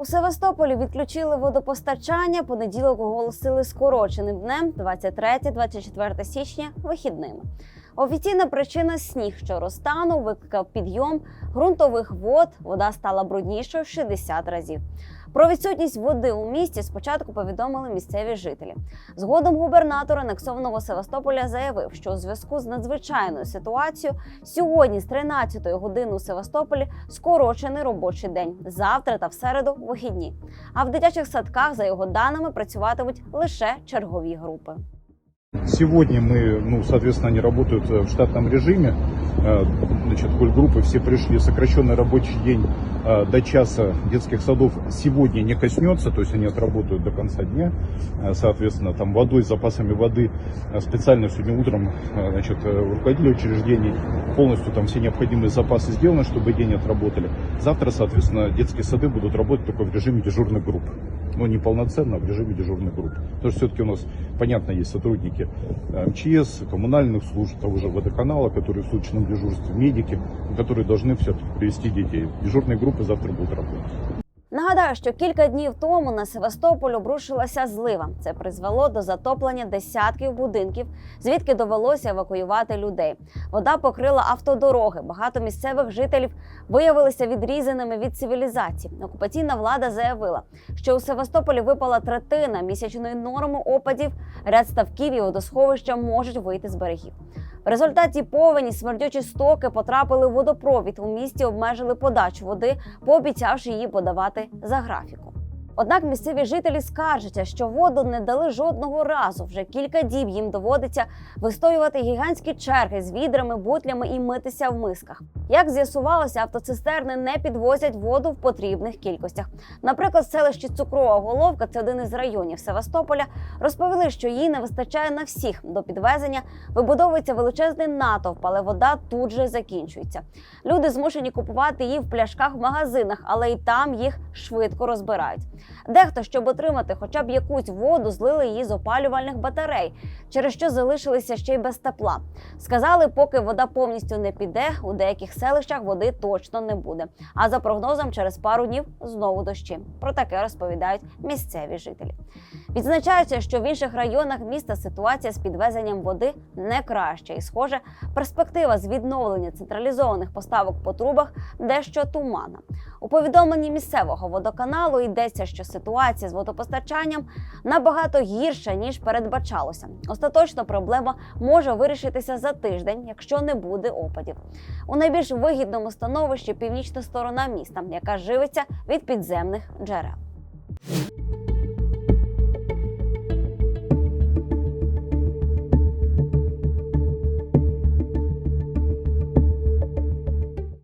У Севастополі відключили водопостачання. Понеділок оголосили скороченим днем 23-24 січня вихідними. Офіційна причина сніг, що розтанув, викликав підйом ґрунтових вод. Вода стала бруднішою в 60 разів. Про відсутність води у місті спочатку повідомили місцеві жителі. Згодом губернатор анексованого Севастополя заявив, що у зв'язку з надзвичайною ситуацією сьогодні з 13 години у Севастополі скорочений робочий день. Завтра та в середу вихідні. А в дитячих садках, за його даними, працюватимуть лише чергові групи. Сегодня мы, ну, соответственно, они работают э, в штатном режиме. Э, Значит, группы все пришли. Сокращенный рабочий день э, до часа детских садов сегодня не коснется, то есть они отработают до конца дня. Э, Соответственно, там водой, запасами воды э, специально сегодня утром э, значит, э, руководители учреждений полностью там все необходимые запасы сделаны, чтобы день отработали. Завтра, соответственно, детские сады будут работать только в режиме дежурных групп. Но не полноценно, а в режиме дежурных групп. Потому что все-таки у нас, понятно, есть сотрудники э, МЧС, коммунальных служб, того же водоканала, которые в суточном дежурстве, медики, которые должны все-таки привести детей. Дежурные группы завтра будут работать. Нагадаю, що кілька днів тому на Севастополь обрушилася злива. Це призвело до затоплення десятків будинків, звідки довелося евакуювати людей. Вода покрила автодороги. Багато місцевих жителів виявилися відрізаними від цивілізації. Окупаційна влада заявила, що у Севастополі випала третина місячної норми опадів. Ряд ставків і водосховища можуть вийти з берегів. В результаті повені смердючі стоки потрапили в водопровід. У місті обмежили подачу води, пообіцявши її подавати за графіком. Однак місцеві жителі скаржаться, що воду не дали жодного разу. Вже кілька діб їм доводиться вистоювати гігантські черги з відрами, бутлями і митися в мисках. Як з'ясувалося, автоцистерни не підвозять воду в потрібних кількостях. Наприклад, в селищі Цукрова Головка, це один із районів Севастополя, розповіли, що їй не вистачає на всіх. До підвезення вибудовується величезний натовп, але вода тут же закінчується. Люди змушені купувати її в пляшках в магазинах, але і там їх швидко розбирають. Дехто, щоб отримати хоча б якусь воду, злили її з опалювальних батарей, через що залишилися ще й без тепла. Сказали, поки вода повністю не піде, у деяких селищах води точно не буде. А за прогнозом, через пару днів знову дощі. Про таке розповідають місцеві жителі. Відзначається, що в інших районах міста ситуація з підвезенням води не краща, і схоже, перспектива з відновлення централізованих поставок по трубах дещо туманна. У повідомленні місцевого водоканалу йдеться, що ситуація з водопостачанням набагато гірша ніж передбачалося. Остаточно проблема може вирішитися за тиждень, якщо не буде опадів. У найбільш вигідному становищі північна сторона міста, яка живиться від підземних джерел.